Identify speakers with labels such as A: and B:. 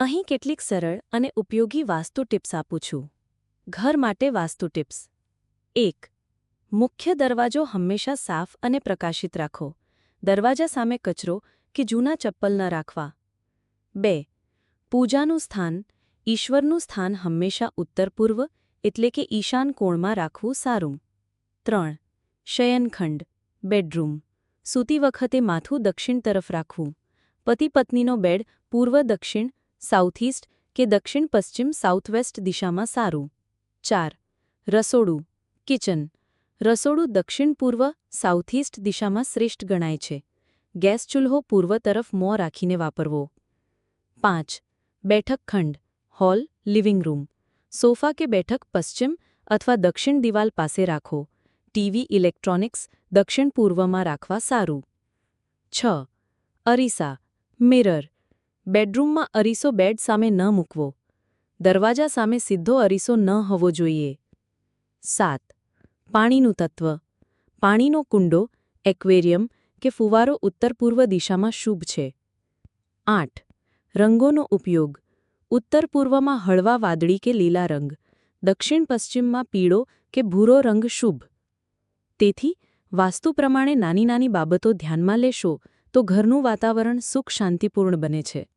A: અહીં કેટલીક સરળ અને ઉપયોગી વાસ્તુ ટિપ્સ આપું છું. ઘર માટે વાસ્તુ ટિપ્સ. એક, મુખ્ય દરવાજો હંમેશા સાફ અને પ્રકાશિત રાખો. દરવાજા સામે કચરો કે જૂના ચપ્પલ ન રાખવા. બે, પૂજાનું સ્થાન. ઈશ્વરનું સ્થાન હંમેશા ઉત્તર પૂર્વ એટલે કે ઈશાન કોણમાં રાખવું સારું. ત્રણ, શયનખંડ. બેડરૂમ. સૂતી વખતે માથું દક્ષિણ તરફ રાખવું. પતિ પત્નીનો બેડ પૂર્વ દક્ષિણ સાઉથ ઇસ્ટ કે દક્ષિણ પશ્ચિમ સાઉથવેસ્ટ દિશામાં સારું. ચાર, રસોડું, કિચન. રસોડું દક્ષિણ પૂર્વ સાઉથ ઇસ્ટ દિશામાં શ્રેષ્ઠ ગણાય છે. ગેસ ચૂલ્હો પૂર્વ તરફ મોં રાખીને વાપરવો. પાંચ, બેઠક ખંડ, હોલ, લિવિંગ રૂમ. સોફા કે બેઠક પશ્ચિમ અથવા દક્ષિણ દિવાલ પાસે રાખો. ટીવી, ઇલેક્ટ્રોનિક્સ દક્ષિણ પૂર્વમાં રાખવા સારું. છ, અરીસા, મિરર. બેડરૂમમાં અરીસો બેડ સામે ન મૂકવો. દરવાજા સામે સીધો અરીસો ન હોવો જોઈએ. સાત. પાણીનું તત્વ. પાણીનો કુંડો, એક્વેરિયમ કે ફુવારો ઉત્તર પૂર્વ દિશામાં શુભ છે. આઠ. રંગોનો ઉપયોગ. ઉત્તર પૂર્વમાં હળવા વાદળી કે લીલા રંગ. દક્ષિણ પશ્ચિમમાં પીળો કે ભૂરો રંગ શુભ. તેથી, વાસ્તુ પ્રમાણે નાની નાની બાબતો ધ્યાનમાં લેશો તો ઘરનું વાતાવરણ સુખ શાંતિપૂર્ણ બને છે.